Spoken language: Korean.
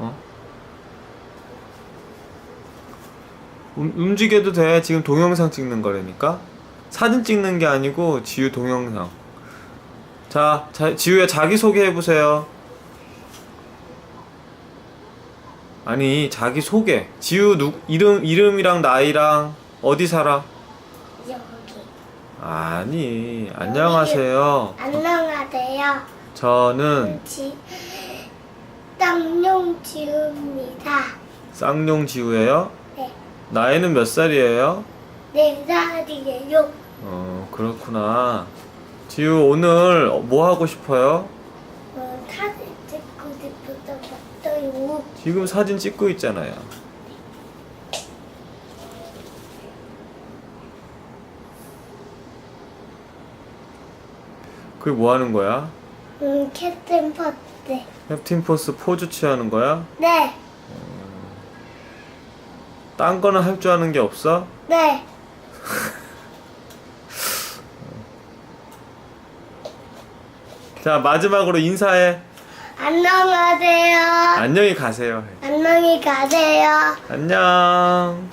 어? 움, 움직여도 돼. 지금 동영상 찍는 거라니까. 사진 찍는 게 아니고 지우 동영상. 자, 자 지우야 자기 소개 해 보세요. 아니 자기 소개. 지우 누 이름 이름이랑 나이랑 어디 살아? 여기. 아니 안녕하세요. 안녕하세요. 저는 지 땅용지우입니다. 쌍용 지우예요. 네. 나이는 몇 살이에요? 네 살이에요. 어 그렇구나. 지우 오늘 뭐 하고 싶어요? 어, 사진 찍고 싶어서 왔어요. 지금 사진 찍고 있잖아요. 그게 뭐 하는 거야? 음, 캡틴 퍼트. 캡틴 포스 포즈 취하는 거야? 네. 딴 거는 할 줄 아는 게 없어? 네. 자 마지막으로 인사해. 안녕하세요. 안녕히 가세요. 안녕히 가세요. 안녕.